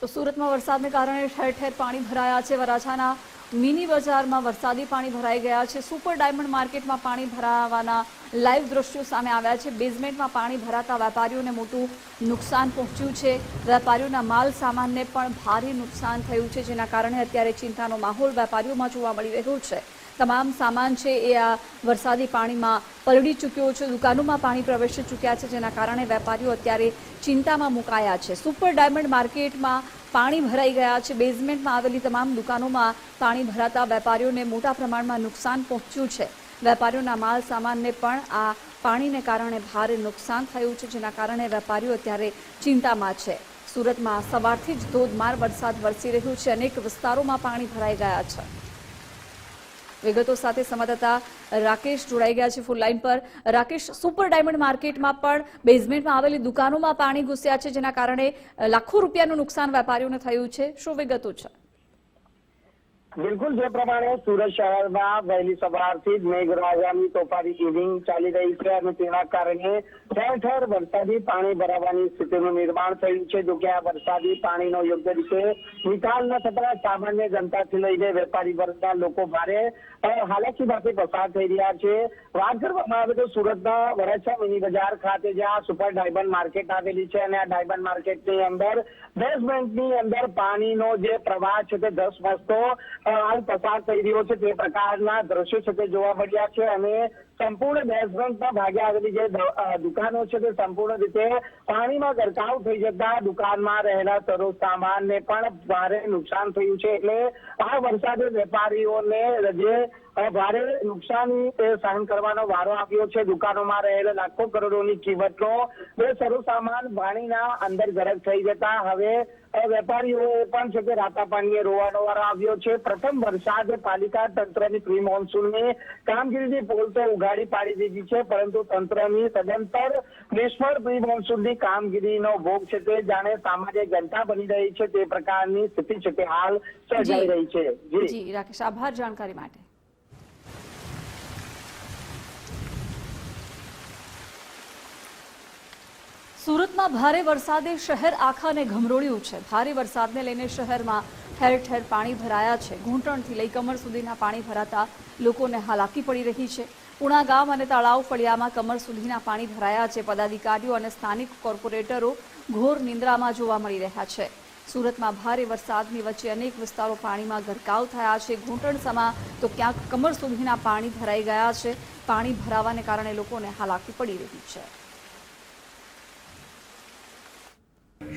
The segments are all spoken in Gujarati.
તો સુરતમાં વરસાદને કારણે ઠેર ઠેર પાણી ભરાયા છે. વરાછાના મિની બજારમાં વરસાદી પાણી ભરાઈ ગયા છે. સુપર ડાયમંડ માર્કેટમાં પાણી ભરાવાના લાઈવ દ્રશ્યો સામે આવ્યા છે. બેઝમેન્ટમાં પાણી ભરાતા વેપારીઓને મોટું નુકસાન પહોંચ્યું છે. વેપારીઓના માલ સામાનને પણ ભારે નુકસાન થયું છે, જેના કારણે અત્યારે ચિંતાનો માહોલ વેપારીઓમાં જોવા મળી રહ્યો છે. તમામ સામાન છે એ આ વરસાદી પાણીમાં પલળી ચૂક્યો છે. દુકાનોમાં પાણી પ્રવેશી ચૂક્યા છે, જેના કારણે વેપારીઓ અત્યારે ચિંતામાં મુકાયા છે. સુપર ડાયમંડ માર્કેટમાં પાણી ભરાઈ ગયા છે. બેઝમેન્ટમાં આવેલી તમામ દુકાનોમાં પાણી ભરાતા વેપારીઓને મોટા પ્રમાણમાં નુકસાન પહોંચ્યું છે. વેપારીઓના માલ સામાનને પણ આ પાણીને કારણે ભારે નુકસાન થયું છે, જેના કારણે વેપારીઓ અત્યારે ચિંતામાં છે. સુરતમાં સવારથી જ ધોધમાર વરસાદ વરસી રહ્યું છે. અનેક વિસ્તારોમાં પાણી ભરાઈ ગયા છે. વિગતો સાથે સંવાદદાતા રાકેશ જોડાઈ ગયા છે ફૂલ લાઈન પર. રાકેશ સુપર ડાયમંડ માર્કેટમાં પણ બેઝમેન્ટમાં આવેલી દુકાનોમાં પાણી ઘૂસ્યા છે, જેના કારણે લાખો રૂપિયાનું નુકસાન વેપારીઓને થયું છે. શું વિગતો છે? બિલકુલ, જે પ્રમાણે સુરત શહેરમાં વહેલી સવારથી જ મેઘરાજાની તોફાની ઇનિંગ ચાલી રહી છે અને તેના કારણે ઠેર ઠેર વરસાદી પાણી ભરાવાની સ્થિતિનું નિર્માણ થયું છે. જો કે આ વરસાદી પાણીનો યોગ્ય રીતે નિકાલ ન થતા સામાન્ય જનતાથી લઈને વેપારી વર્ગના લોકો ભારે હાલાકીમાંથી પસાર થઈ રહ્યા છે. વાત કરવામાં આવે તો સુરતના વરાછા મિની બજાર ખાતે જ્યાં સુપર ડાયમંડ માર્કેટ આવેલી છે અને આ ડાયમંડ માર્કેટની અંદર બેઝમેન્ટની અંદર પાણીનો જે પ્રવાહ છે તે દસ વસ્તો હાલ પસાર થઈ રહ્યો છે તે પ્રકારના દ્રશ્યો છે તે જોવા મળ્યા છે અને સંપૂર્ણ બેઝમેન્ટના ભાગે આવેલી જે દુકાનો છે તે સંપૂર્ણ રીતે પાણીમાં ગરકાવ થઈ જતા દુકાનમાં રહેલા સરો સામાનને પણ ભારે નુકસાન થયું છે. એટલે આ વરસાદે વેપારીઓને જે ભારે નુકસાન સહન કરવાનો વારો આવ્યો છે. દુકાનોમાં રહેલો લાખો કરોડોની કિંમતનો બે સરો સામાન પાણીના અંદર ગરક થઈ જતા હવે વેપારીઓએ પણ છે કે રાતા પાણીએ રોવાનો વારો આવ્યો છે. પ્રથમ વરસાદ પાલિકા તંત્રની પ્રી મોન્સૂનની કામગીરીની પોલ તો ઉઘાડી પાડી દીધી છે પરંતુ તંત્રની સદંતર નિષ્ફળ પ્રી મોન્સૂનની કામગીરીનો ભોગ છે તે જાણે સામાન્ય જનતા બની રહી છે. તે પ્રકારની સ્થિતિ છે તે હાલ સર્જાઈ રહી છે. જી રાકેશ આભાર જાણકારી માટે. સુરતમાં ભારે વરસાદે શહેર આખાને ઘમરોળ્યું છે. ભારે વરસાદને લઈને શહેરમાં ઠેર ઠેર પાણી ભરાયા છે. ઘૂંટણથી લઈ કમર સુધીના પાણી ભરાતા લોકોને હાલાકી પડી રહી છે. પુણા ગામ અને તળાવ ફળિયામાં કમર સુધીના પાણી ભરાયા છે. પદાધિકારીઓ અને સ્થાનિક કોર્પોરેટરો ઘોર નિંદ્રામાં જોવા મળી રહ્યા છે. સુરતમાં ભારે વરસાદની વચ્ચે અનેક વિસ્તારો પાણીમાં ગરકાવ થયા છે. ઘૂંટણ સમા તો ક્યાંક કમર સુધીના પાણી ભરાઈ ગયા છે. પાણી ભરાવાને કારણે લોકોને હાલાકી પડી રહી છે.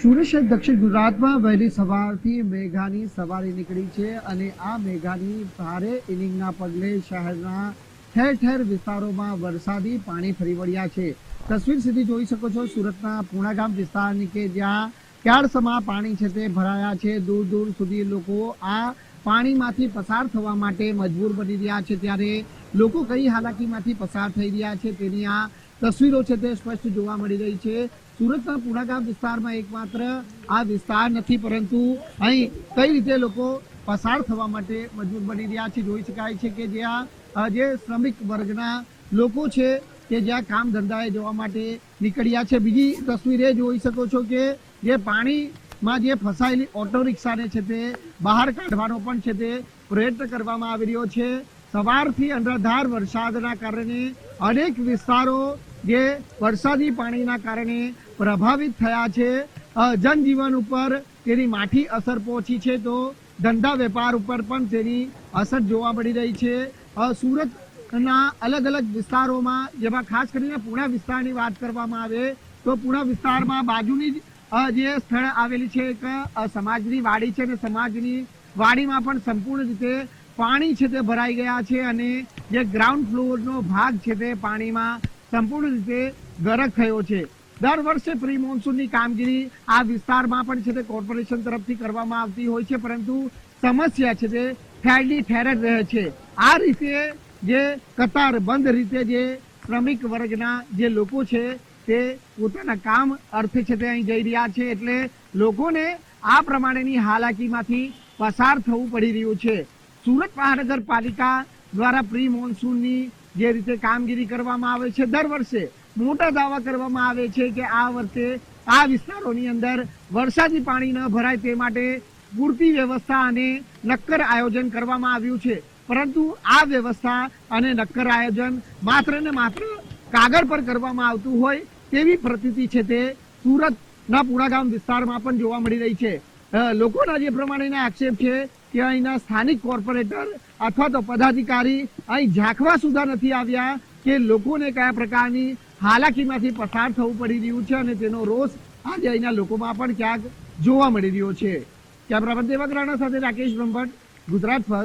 સુરત દક્ષિણ ગુજરાતમાં વહેલી સવારથી મેઘાની સવારી નીકળી છે અને આ મેઘાની ભારે ઇનિંગના પગલે શહેરના ઠેર ઠેર વિસ્તારોમાં વરસાદી પાણી ફરી વળ્યા છે. તસવીર સીધી જોઈ શકો છો સુરતના પૂણાગામ વિસ્તારની કે જ્યાં ક્યારસમાં પાણી છે તે ભરાયા છે. દૂર દૂર સુધી લોકો આ પાણીમાંથી પસાર થવા માટે મજબૂર બની રહ્યા છે. ત્યારે લોકો કઈ હાલાકીમાંથી પસાર થઈ રહ્યા છે તેની આ તસવીરો છે તે સ્પષ્ટ જોવા મળી રહી છે. સુરતના પુણાગામ વિસ્તારમાં એકમાત્ર આ વિસ્તાર નથી, પરંતુ અહીં કઈ રીતે લોકો પસાર થવા માટે મજબૂર બની રહ્યા છે, જોઈ શકાય છે કે જ્યાં જે શ્રમિક વર્ગના લોકો છે કે જ્યાં કામ ધંધાએ જવા માટે નીકળ્યા છે. બીજી તસવીરે જોઈ શકો છો કે જે પાણીમાં જે ફસાયેલી ઓટો રિક્ષાને છે તે બહાર કાઢવાનો પણ છે તે પ્રયત્ન કરવામાં આવી રહ્યો છે. સવારથી અનરાધાર વરસાદના કારણે અનેક વિસ્તારો જે વરસાદી પાણીના કારણે પ્રભાવિત થયા છે જનજીવન ઉપર તેની માઠી અસર પહોંચી છે તો ધંધા વેપાર ઉપર પણ તેની અસર જોવા મળી રહી છે. સુરતના અલગ અલગ વિસ્તારોમાં, જેમાં ખાસ કરીને પુણા વિસ્તારની વાત કરવામાં આવે તો પુણા વિસ્તારમાં બાજુની જે સ્થળ આવેલી છે એક સમાજની વાડી છે અને સમાજની વાડીમાં પણ સંપૂર્ણ રીતે પાણી છે તે ભરાઈ ગયા છે અને જે ગ્રાઉન્ડ ફ્લોરનો ભાગ છે તે પાણીમાં સંપૂર્ણ રીતે ગરક થયો છે. દર વર્ષે પ્રી મોન્સૂનની કામગીરી આ વિસ્તારમાં પણ છે તે કોર્પોરેશન તરફથી કરવામાં આવતી હોય છે, પરંતુ સમસ્યા છે તે ઠેરની ઠેર જ રહે છે. આ રીતે જે કતાર બંધ રીતે જે શ્રમિક વર્ગના જે લોકો છે તે પોતાના કામ અર્થે છે તે અહીં જઈ રહ્યા છે, એટલે લોકોને આ પ્રમાણેની હાલાકીમાંથી પસાર થવું પડી રહ્યું છે. સુરત મહાનગરપાલિકા દ્વારા પ્રી મોન્સૂનની જે રીતે કામગીરી કરવામાં આવે છે, દર વર્ષે મોટા દાવા કરવામાં આવે છે કે આ વર્ષે આ વિસ્તારોની અંદર વરસાદી પાણી ન ભરાય તે માટે પૂરતી વ્યવસ્થા અને નક્કર આયોજન કરવામાં આવ્યું છે. પરંતુ આ વ્યવસ્થા અને નક્કર આયોજન માત્ર ને માત્ર કાગળ પર કરવામાં આવતું હોય તેવી પ્રતીતિ છે તે સુરતના પુણાગામ વિસ્તારમાં પણ જોવા મળી રહી છે. લોકોના જે પ્રમાણેના આક્ષેપ છે કે અહીંના સ્થાનિક કોર્પોરેટર અથવા તો પદાધિકારી અહીં ઝાંખવા સુધા નથી આવ્યા કે લોકોને કયા પ્રકારની હાલાકીમાંથી પસાર થવું પડી રહ્યું છે અને તેનો રોષ આજે અહીંના લોકોમાં પણ ક્યાંક જોવા મળી રહ્યો છે. કેમેરામેન દેવક રાણા સાથે રાકેશ બ્રહ્મભટ્ટ, ગુજરાત